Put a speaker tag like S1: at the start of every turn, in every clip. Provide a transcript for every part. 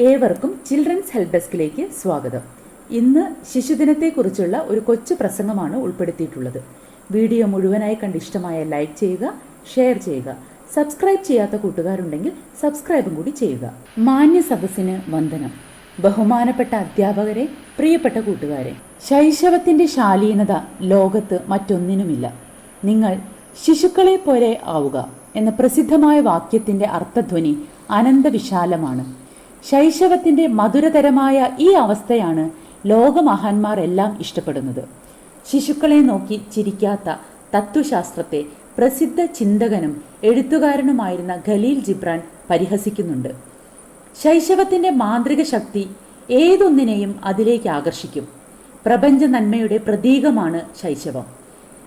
S1: ഏവർക്കും children's help ഡെസ്കിലേക്ക് സ്വാഗതം. ഇന്ന് ശിശുദിനത്തെക്കുറിച്ചുള്ള ഒരു കൊച്ചു പ്രസംഗമാണ് ഉൾപ്പെടുത്തിയിട്ടുള്ളത്. വീഡിയോ മുഴുവനായി കണ്ട് ഇഷ്ടമായ ലൈക്ക് ചെയ്യുക ഷെയർ ചെയ്യുക. സബ്സ്ക്രൈബ് ചെയ്യാത്ത കൂട്ടുകാരുണ്ടെങ്കിൽ സബ്സ്ക്രൈബും കൂടി ചെയ്യുക. മാന്യ സദസ്സിന് വന്ദനം. ബഹുമാനപ്പെട്ട അധ്യാപകരെ പ്രിയപ്പെട്ട കൂട്ടുകാരെ ശൈശവത്തിന്റെ ശാലീനത ലോകത്ത് മറ്റൊന്നിനുമില്ല. നിങ്ങൾ ശിശുക്കളെ പോലെ ആവുക എന്ന പ്രസിദ്ധമായ വാക്യത്തിന്റെ അർത്ഥധ്വനി അനന്തവിശാലമാണ്. ശൈശവത്തിന്റെ മധുരതരമായ ഈ അവസ്ഥയാണ് ലോകമഹാന്മാർ എല്ലാം ഇഷ്ടപ്പെടുന്നത്. ശിശുക്കളെ നോക്കി ചിരിക്കാത്ത തത്വശാസ്ത്രത്തെ പ്രസിദ്ധ ചിന്തകനും എഴുത്തുകാരനുമായിരുന്ന ഖലീൽ ജിബ്രാൻ പരിഹസിക്കുന്നുണ്ട്. ശൈശവത്തിന്റെ മാന്ത്രിക ശക്തി ഏതൊന്നിനെയും അതിലേക്ക് ആകർഷിക്കും. പ്രപഞ്ച നന്മയുടെ പ്രതീകമാണ് ശൈശവം.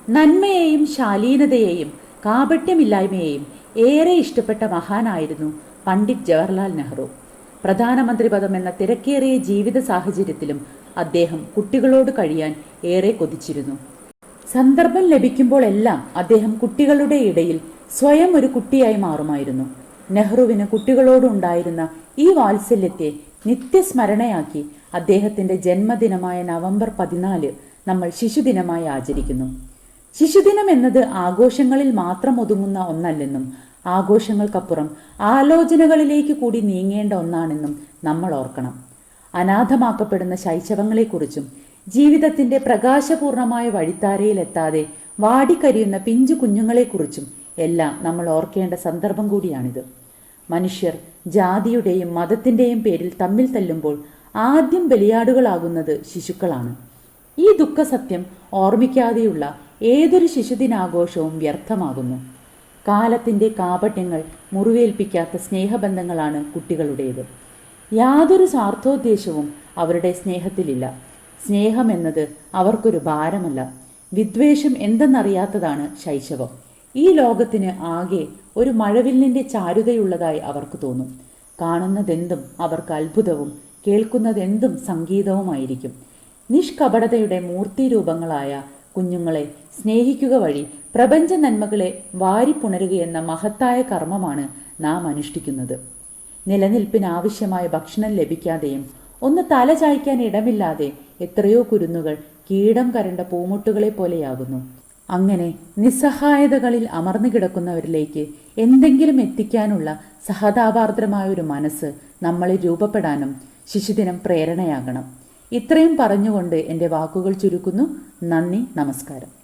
S1: നന്മയെയും ശാലീനതയെയും കാപട്യമില്ലായ്മയെയും ഏറെ ഇഷ്ടപ്പെട്ട മഹാനായിരുന്നു പണ്ഡിറ്റ് ജവഹർലാൽ നെഹ്റു. പ്രധാനമന്ത്രി പദം എന്ന തിരക്കേറിയ ജീവിത സാഹചര്യത്തിലും അദ്ദേഹം കുട്ടികളോട് കഴിയാൻ ഏറെ കൊതിച്ചിരുന്നു. സന്ദർഭം ലഭിക്കുമ്പോഴെല്ലാം അദ്ദേഹം കുട്ടികളുടെ ഇടയിൽ സ്വയം ഒരു കുട്ടിയായി മാറുമായിരുന്നു. നെഹ്റുവിന് കുട്ടികളോടുണ്ടായിരുന്ന ഈ വാത്സല്യത്തെ നിത്യസ്മരണയാക്കി അദ്ദേഹത്തിന്റെ ജന്മദിനമായ നവംബർ പതിനാല് നമ്മൾ ശിശുദിനമായി ആചരിക്കുന്നു. ശിശുദിനം എന്നത് ആഘോഷങ്ങളിൽ മാത്രം ഒതുങ്ങുന്ന ഒന്നല്ലെന്നും ആഘോഷങ്ങൾക്കപ്പുറം ആലോചനകളിലേക്ക് കൂടി നീങ്ങേണ്ട ഒന്നാണെന്നും നമ്മൾ ഓർക്കണം. അനാഥമാക്കപ്പെടുന്ന ശൈശവങ്ങളെക്കുറിച്ചും ജീവിതത്തിന്റെ പ്രകാശപൂർണമായ വഴിത്താരയിലെത്താതെ വാടിക്കരിയുന്ന പിഞ്ചു കുഞ്ഞുങ്ങളെക്കുറിച്ചും എല്ലാം നമ്മൾ ഓർക്കേണ്ട സന്ദർഭം കൂടിയാണിത്. മനുഷ്യർ ജാതിയുടെയും മതത്തിന്റെയും പേരിൽ തമ്മിൽ തല്ലുമ്പോൾ ആദ്യം ബലിയാടുകളാകുന്നത് ശിശുക്കളാണ്. ഈ ദുഃഖസത്യം ഓർമ്മിക്കാതെയുള്ള ഏതൊരു ശിശുദിനാഘോഷവും വ്യർത്ഥമാകുന്നു. കാലത്തിന്റെ കാപട്യങ്ങൾ മുറിവേൽപ്പിക്കാത്ത സ്നേഹബന്ധങ്ങളാണ് കുട്ടികളുടേത്. യാതൊരു സ്വാർത്ഥോദ്ദേശവും അവരുടെ സ്നേഹത്തിലില്ല. സ്നേഹം സ്നേഹമെന്നത് അവർക്കൊരു ഭാരമല്ല. വിദ്വേഷം എന്തെന്നറിയാത്തതാണ് ശൈശവം. ഈ ലോകത്തിന് ആകെ ഒരു മഴവില്ലിന്റെ ചാരുതയുള്ളതായി അവർക്ക് തോന്നും. കാണുന്നതെന്തും അവർക്ക് അത്ഭുതവും കേൾക്കുന്നതെന്തും സംഗീതവുമായിരിക്കും. നിഷ്കപടതയുടെ മൂർത്തി രൂപങ്ങളായ കുഞ്ഞുങ്ങളെ സ്നേഹിക്കുക വഴി പ്രപഞ്ച നന്മകളെ വാരിപ്പുണരുകയെന്ന മഹത്തായ കർമ്മമാണ് നാം അനുഷ്ഠിക്കുന്നത്. നിലനിൽപ്പിനാവശ്യമായ ഭക്ഷണം ലഭിക്കാതെയും ഒന്ന് തല ചായ്ക്കാൻ ഇടമില്ലാതെ എത്രയോ കുരുന്നുകൾ കീടം കരണ്ട പൂമുട്ടുകളെ പോലെയാകുന്നു. അങ്ങനെ നിസ്സഹായതകളിൽ അമർന്നു കിടക്കുന്നവരിലേക്ക് എന്തെങ്കിലും എത്തിക്കാനുള്ള സഹതാപാർദ്രമായ ഒരു മനസ്സ് നമ്മളിൽ രൂപപ്പെടാനും ശിശുദിനം പ്രേരണയാകണം. ഇത്രയും പറഞ്ഞുകൊണ്ട് എന്റെ വാക്കുകൾ ചുരുക്കുന്നു. നന്ദി നമസ്കാരം.